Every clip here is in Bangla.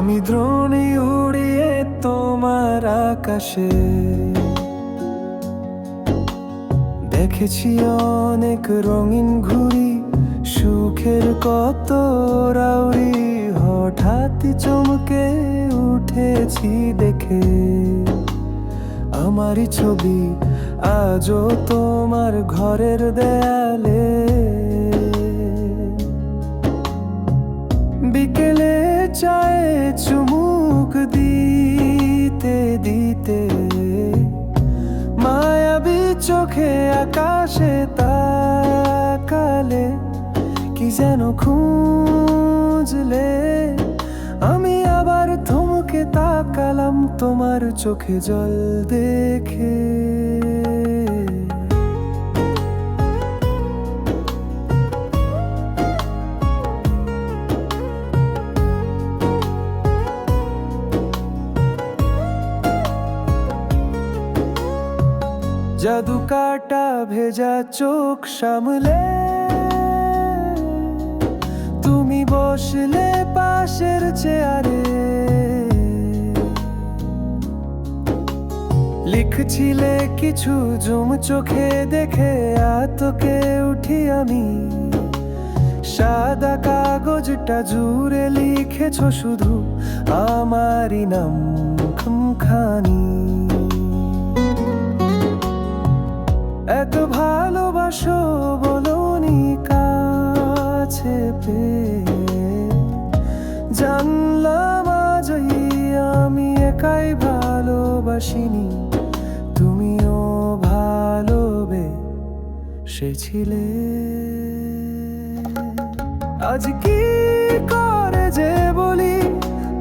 আমি দ্রোণী উড়িয়ে তোমার আকাশে। দেখেছি অনেক রঙিন ঘুড়ি, সুখের কত রাউরি হঠাৎ চমকে উঠেছি দেখে। আমারই ছবি আজও তোমার ঘরের দেয়ালে। চায়ে চুমুক দিতে দিতে। মায়াবী চোখে আকাশে তাকালে কি যেন খুঁজলে? আমি আবার থমকে তাকালাম তোমার চোখে জল দেখে। জাদু কাটা ভেজা চোখ সামলে, তুমি বসলে পাশের চেয়ারে। লিখছিলে কিছু জুম চোখে দেখে আতকে উঠি আমি। সাদা কাগজটা জুড়ে লিখেছ শুধু আমারই নাম খানি ভালোবাসো বলনি কাছে পেয়ে। জানলাম আজই আমি একাই ভালোবাসিনি, তুমিও ভালোবে সে ছিলে। আজ কি করে যে বলি,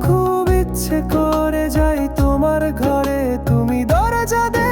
খুব ইচ্ছে করে যাই তোমার ঘরে, তুমি দরজা দে